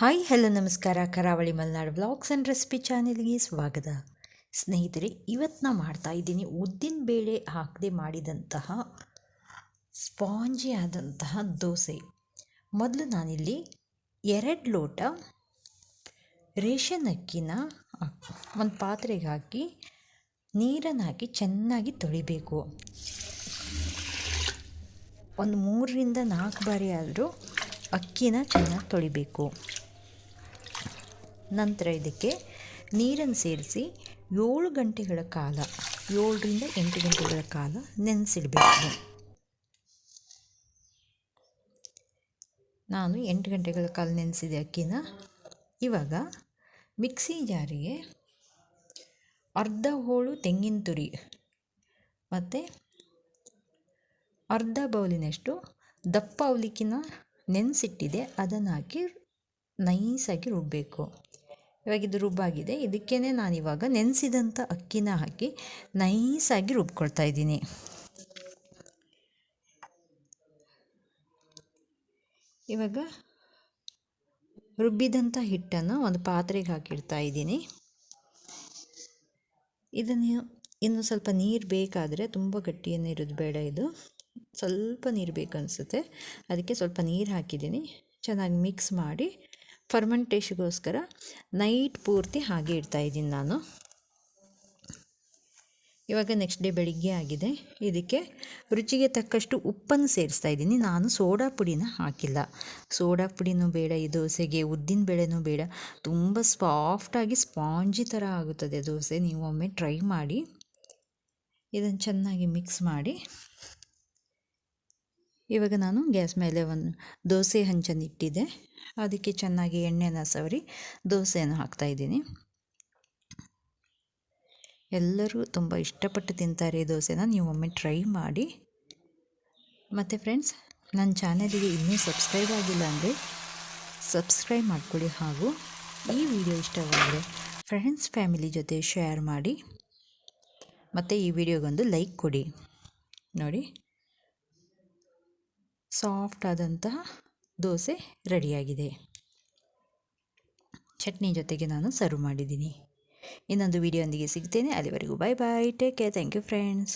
Hi, hello, ನಮಸ್ಕಾರ. ಕರಾವಳಿ Malenadu blogs and recipe ಚಾನೆಲ್ಗೆ ಸ್ವಾಗತ. ಸ್ನೇಹಿತರೆ, ಇವತ್ತು ನಾನು ಮಾಡ್ತಾ ಇದ್ದೀನಿ ಉದ್ದಿನ ಬೇಳೆ ಹಾಕದೆ ಮಾಡಿದಂತಹ ಸ್ಪಾಂಜಿ ಆದಂತಹ ದೋಸೆ. ಮೊದಲು ನಾನಿಲ್ಲಿ ಎರಡು ಲೋಟ ರೇಷನ್ ಅಕ್ಕಿನ ಒಂದು ಪಾತ್ರೆಗೆ ಹಾಕಿ ನೀರನ್ನು ಹಾಕಿ ಚೆನ್ನಾಗಿ ತೊಳಿಬೇಕು. ಒಂದು ಮೂರರಿಂದ ನಾಲ್ಕು ಬಾರಿ ಆದರೂ ಅಕ್ಕಿನ ಚೆನ್ನಾಗಿ ತೊಳಿಬೇಕು. ನಂತರ ಇದಕ್ಕೆ ನೀರನ್ನು ಸೇರಿಸಿ ಏಳು ಗಂಟೆಗಳ ಕಾಲ, ಏಳರಿಂದ ಎಂಟು ಗಂಟೆಗಳ ಕಾಲ ನೆನೆಸಿಡಬೇಕು. ನಾನು ಎಂಟು ಗಂಟೆಗಳ ಕಾಲ ನೆನೆಸಿದೆ ಅಕ್ಕಿನ ಇವಾಗ ಮಿಕ್ಸಿ ಜಾರಿಗೆ ಅರ್ಧ ಹೋಳು ತೆಂಗಿನ ತುರಿ ಮತ್ತು ಅರ್ಧ ಬೌಲಿನಷ್ಟು ದಪ್ಪ ಅವಲಿಕ್ಕಿನ ನೆನೆಸಿಟ್ಟಿದೆ ಅದನ್ನು ಹಾಕಿ ನೈಸಾಗಿ ರುಬ್ಬಬೇಕು ಇವಾಗ ಇದು ರುಬ್ಬಾಗಿದೆ. ಇದಕ್ಕೇ ಇವಾಗ ನೆನೆಸಿದಂಥ ಅಕ್ಕಿನ ಹಾಕಿ ನೈಸಾಗಿ ರುಬ್ಕೊಳ್ತಾ ಇದ್ದೀನಿ. ಇವಾಗ ರುಬ್ಬಿದಂಥ ಹಿಟ್ಟನ್ನು ಒಂದು ಪಾತ್ರೆಗೆ ಹಾಕಿಡ್ತಾ ಇದ್ದೀನಿ. ಇದನ್ನು ಇನ್ನು ಸ್ವಲ್ಪ ನೀರು ಬೇಕಾದರೆ ತುಂಬ ಗಟ್ಟಿಯನ್ನು ಇರೋದು ಬೇಡ ಇದು. ಸ್ವಲ್ಪ ನೀರು ಬೇಕನ್ನಿಸುತ್ತೆ ಅದಕ್ಕೆ ಸ್ವಲ್ಪ ನೀರು ಹಾಕಿದ್ದೀನಿ. ಚೆನ್ನಾಗಿ ಮಿಕ್ಸ್ ಮಾಡಿ ಫರ್ಮೆಂಟೇಷನ್ಗೋಸ್ಕರ ನೈಟ್ ಪೂರ್ತಿ ಹಾಗೆ ಇಡ್ತಾಯಿದ್ದೀನಿ ನಾನು. ಇವಾಗ ನೆಕ್ಸ್ಟ್ ಡೇ ಬೆಳಿಗ್ಗೆ ಆಗಿದೆ. ಇದಕ್ಕೆ ರುಚಿಗೆ ತಕ್ಕಷ್ಟು ಉಪ್ಪನ್ನು ಸೇರಿಸ್ತಾ ಇದ್ದೀನಿ. ನಾನು ಸೋಡಾ ಪುಡಿನ ಹಾಕಿಲ್ಲ. ಸೋಡಾ ಪುಡಿನೂ ಬೇಡ, ಈ ದೋಸೆಗೆ ಉದ್ದಿನ ಬೇಳೆನೂ ಬೇಡ. ತುಂಬ ಸಾಫ್ಟಾಗಿ ಸ್ಪಾಂಜಿ ಥರ ಆಗುತ್ತದೆ ದೋಸೆ. ನೀವು ಒಮ್ಮೆ ಟ್ರೈ ಮಾಡಿ, ಇದನ್ನು ಚೆನ್ನಾಗಿ ಮಿಕ್ಸ್ ಮಾಡಿ. ಇವಾಗ ನಾನು ಗ್ಯಾಸ್ ಮೇಲೆ ಒಂದು ದೋಸೆ ಹಂಚನ್ನು ಇಟ್ಟಿದ್ದೆ. ಅದಕ್ಕೆ ಚೆನ್ನಾಗಿ ಎಣ್ಣೆನ ಸವರಿ, ದೋಸೆಯನ್ನು ಹಾಕ್ತಾಯಿದ್ದೀನಿ ಎಲ್ಲರೂ ತುಂಬ ಇಷ್ಟಪಟ್ಟು ತಿಂತಾರೆ ಈ ದೋಸೆನ. ನೀವು ಒಮ್ಮೆ ಟ್ರೈ ಮಾಡಿ. ಮತ್ತು ಫ್ರೆಂಡ್ಸ್, ನನ್ನ ಚಾನಲಿಗೆ ಇನ್ನೂ ಸಬ್ಸ್ಕ್ರೈಬ್ ಆಗಿಲ್ಲ ಅಂದರೆ ಸಬ್ಸ್ಕ್ರೈಬ್ ಮಾಡಿಕೊಳ್ಳಿ ಹಾಗೂ ಈ ವಿಡಿಯೋ ಇಷ್ಟವಾದರೆ ಫ್ರೆಂಡ್ಸ್, ಫ್ಯಾಮಿಲಿ ಜೊತೆ ಶೇರ್ ಮಾಡಿ. ಮತ್ತು ಈ ವಿಡಿಯೋಗೊಂದು ಲೈಕ್ ಕೊಡಿ. ನೋಡಿ. ಸಾಫ್ಟ್ ಆದಂತಹ ದೋಸೆ ರೆಡಿಯಾಗಿದೆ. ಚಟ್ನಿ ಜೊತೆಗೆ ನಾನು ಸರ್ವ್ ಮಾಡಿದ್ದೀನಿ. ಇನ್ನೊಂದು ವಿಡಿಯೋಂದಿಗೆ ಸಿಗ್ತೇನೆ. ಅಲ್ಲಿವರೆಗೂ bye bye take care thank you friends